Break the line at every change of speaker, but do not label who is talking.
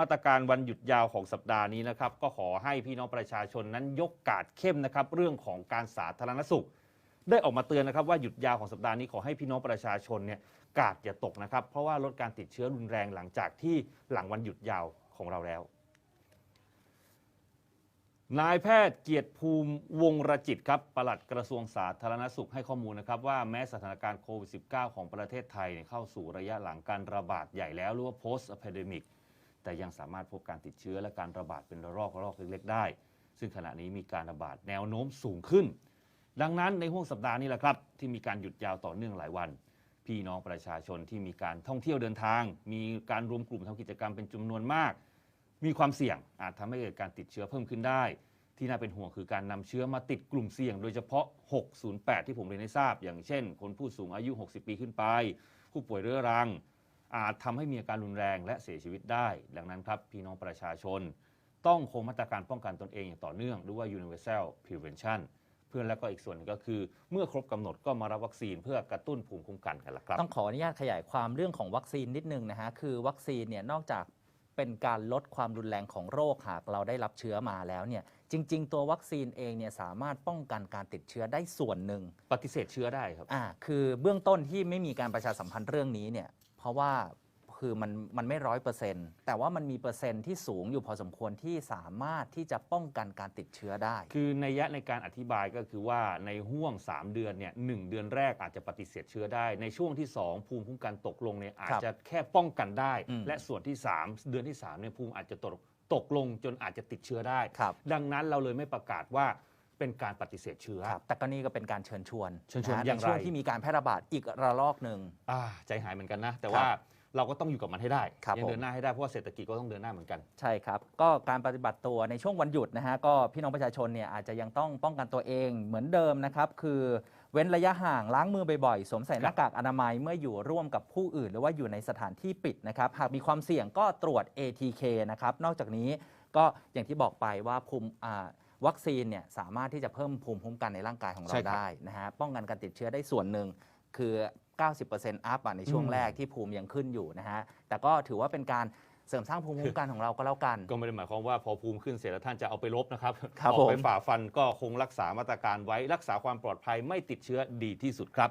มาตรการวันหยุดยาวของสัปดาห์นี้นะครับก็ขอให้พี่น้องประชาชนนั้นยกกาดเข้มนะครับเรื่องของการสาธารณสุข ได้ออกมาเตือนนะครับว่าหยุดยาวของสัปดาห์นี้ขอให้พี่น้องประชาชนเนี่ยกาดอย่าตกนะครับ เพราะว่าลดการติดเชื้อรุนแรงหลังจากที่หลังวันหยุดยาวของเราแล้วนายแพทย์เกียรติภูมิวงรจิตครับปลัดกระทรวงสาธารณสุขให้ข้อมูลนะครับว่าแม้สถานการณ์โควิด -19 ของประเทศไทยเนี่ยเข้าสู่ระยะหลังการระบาดใหญ่แล้วหรือว่า post epidemic แต่ยังสามารถพบการติดเชื้อและการระบาดเป็นระลอกระลอกเล็กๆได้ ซึ่งขณะนี้มีการระบาดแนวโน้มสูงขึ้น ดังนั้นในห่วงสัปดาห์นี้แหละครับ ที่มีการหยุดยาวต่อเนื่องหลายวัน พี่น้องประชาชนที่มีการท่องเที่ยวเดินทาง มีการรวมกลุ่มทำกิจกรรมเป็นจำนวนมาก มีความเสี่ยงอาจทำให้เกิดการติดเชื้อเพิ่มขึ้นได้ ที่น่าเป็นห่วงคือการนำเชื้อมาติดกลุ่มเสี่ยง โดยเฉพาะ 608 ที่ผมเรียนให้ทราบ อย่างเช่น คนผู้สูงอายุ 60 ปีขึ้นไป ผู้ป่วยเรื้อรัง อาจทำให้มีอาการรุนแรงและเสียชีวิตได้ ดังนั้นครับพี่น้องประชาชน ต้องคงมาตรการป้องกันตนเองอย่างต่อเนื่องหรือว่า universal prevention เพื่อนแล้วก็อีกส่วนหนึงก็คือ เมื่อครบกำหนดก็มารับวัคซีนเพื่อกระตุ้นภูมิคุ้มกันกันละครับ
ต้องขออนุญาตขยายความเรื่องของวัคซีนนิดนึงนะฮะคือวัคซีนเนี่ยนอกจากเป็นการลดความรุนแรงของโรคหากเราได้รับเชื้อมาแล้วเนี่ยจริง ๆ ตัววัคซีนเองเนี่ยสามารถป้องกันการติดเชื้อได้ส่วนหนึ่ง
ปฏิเสธเชื้อได้ครับ
อ่าคือเบื้องต้นที่ไม่มีการประชาสัมพันธ์เรื่องนี้เนี่ย เพราะว่าคือมันมันไม่ร้อยเปอร์เซ็นต์แต่ว่ามันมีเปอร์เซ็นต์ที่สูงอยู่พอสมควรที่สามารถที่จะป้องกันการติดเชื้อได้
คือในยยะในการอธิบายก็คือว่าในห่วง 3 เดือนเนี่ยหเดือนแรกอาจจะปฏิเสธเชื้อได้ ในช่วงที่ 2 ภูมิคุ้มกันตกลงเนี่ยอาจจะแค่ป้องกันได้
อืม
และส่วนที่ 3 เดือนที่3เนี่ยภูมิอาจจะตกตกลงจนอาจจะติดเชื้อได้
ครับ
ดังนั้นเราเลยไม่ประกาศว่า เป็นการปฏิเสธเชื้อ
ครับแต่ก็นี่ก็เป็นการเชิญชวน
เชิญชวน
นะฮะ
อย่างไร
ในช่วงที่มีการแพร่ระบาดอีกระลอกหนึ่ง
อ่าใจหายเหมือนกันนะ แต่
ครับ
ว่าเราก็ต้องอยู่กับมันให้ได้
ครับ
ยั
ผม
เดินหน้าให้ได้เพราะว่าเศรษฐกิจก็ต้องเดินหน้าเหมือนกัน
ใช่ครับ ก็การปฏิบัติตัวในช่วงวันหยุดนะฮะ ก็พี่น้องประชาชนเนี่ยอาจจะยังต้องป้องกันตัวเองเหมือนเดิมนะครับ คือเว้นระยะห่างล้างมือบ่อยๆ สวมใส่หน้ากากอนามัยเมื่ออยู่ร่วมกับผู้อื่น หรือว่าอยู่ในสถานที่ปิดนะครับ หากมีความเสี่ยงก็ตรวจ ATK นะครับ นอกจากนี้ก็อย่างที่บอกไปว่าภูมิอ่า วัคซีนเนี่ยสามารถที่จะเพิ่มภูมิคุ้มกันในร่างกายของเรา
ใช่ครับ
ได้นะฮะป้องกันการติดเชื้อได้ส่วนหนึ่งคือ 90%อัพอะในช่วง
อืม
แรกที่ภูมิยังขึ้นอยู่นะฮะแต่ก็ถือว่าเป็นการเสริมสร้างภูมิคุ้มกันของเราก็แล้วกัน
ก็ไม่ได้หมายความว่าพอภูมิขึ้นเสร็จแล้วท่านจะเอาไปลบนะครับ
ครับ
ออกไป
ผม
ฝ่าฟันก็คงรักษามาตรการไว้รักษาความปลอดภัยไม่ติดเชื้อดีที่สุดครับ